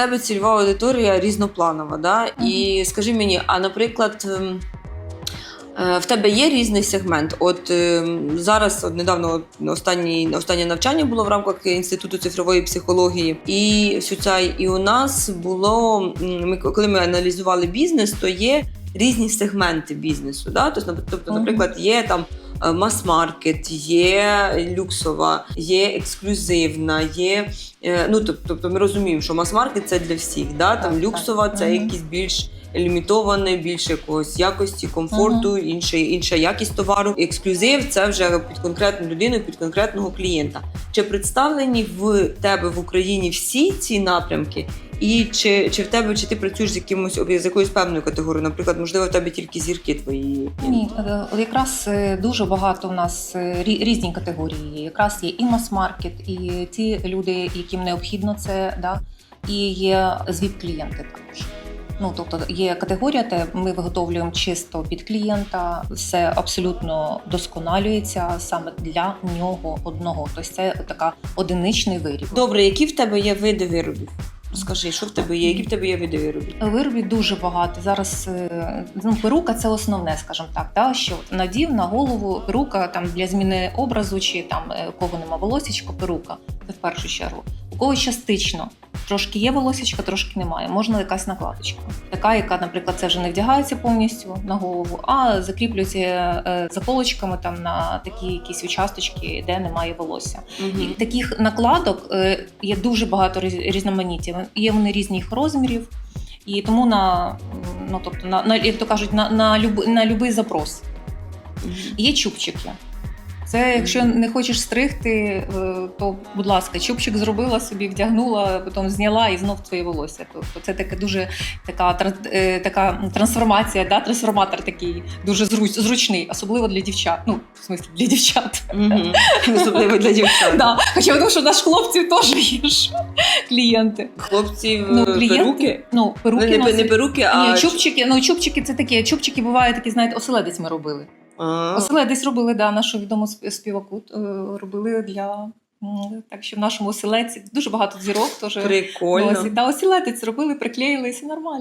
тебе цільова аудиторія різнопланова, да? І скажи мені, а наприклад. ем, е, В тебе є різний сегмент. От ем, зараз, от недавно от, останнє, навчання було в рамках інституту цифрової психології, і всю і у нас було ми, коли ми аналізували бізнес, то є різні сегменти бізнесу. Да? Тобто, наприклад, є там мас-маркет, є люксова, є ексклюзивна, є. е, Ну, тобто ми розуміємо, що мас-маркет це для всіх. Да? Там Так, люксова так. це Мгм. якісь більш лімітоване, більше якогось якості, комфорту, інша, інша якість товару. Ексклюзив це вже під конкретну людину, під конкретного клієнта. Чи представлені в тебе в Україні всі ці напрямки? І чи, чи в тебе чи ти працюєш з якимось з якоюсь певною категорією? Наприклад, можливо, в тебе тільки зірки твої. Ні, е, якраз е, дуже багато у нас е, різні категорії. Якраз є і мас-маркет, і ті люди, яким необхідно це, да, і є звіп-клієнти також. Ну, тобто є категорія, де ми виготовлюємо чисто під клієнта, все абсолютно досконалюється саме для нього одного. Тобто це така одиничний виріб. Добре, які в тебе є види виробів? Скажи, що в тебе є? Які в тебе є види виробів? Виробів дуже багато. Зараз е, ну, перука це основне, скажімо так. Да? Що надів на голову перука там для зміни образу, чи там е, кого нема волосічка, перука. Це в першу чергу. Когось частично. Трошки є волосічка, трошки немає. Можна якась накладочка. Така, яка, наприклад, це вже не вдягається повністю на голову, а закріплюється е, заколочками там на такі якісь участочки, де немає волосся. І таких накладок е, є дуже багато різ- різноманіття. Є вони різних розмірів, і тому на ну тобто на, на як то кажуть, на, на, люб, на любий запрос. Є чубчики. Це якщо не хочеш стригти, е, то будь ласка, чубчик зробила собі, вдягнула, потім зняла і знов твоє волосся. Тобто це таке дуже така, е, така трансформація, да? трансформатор такий дуже зруч, зручний, особливо для дівчат. Ну, в смислі, для дівчат. Особливо для дівчат. Да. Хоча тому, що наш хлопців теж є ж клієнти. Хлопців Ну, е, перуки. Ну, перуки Ну, не, не перуки, а Ні, чубчики, ну чубчики це такі. Чубчики бувають такі, знаєте, оселедець ми робили. А, Оселедець робили, да, нашу відому співаку е, робили для. Так що в нашому оселеці дуже багато зірок теж Прикольно. Та оселедець робили, приклеїлися нормально.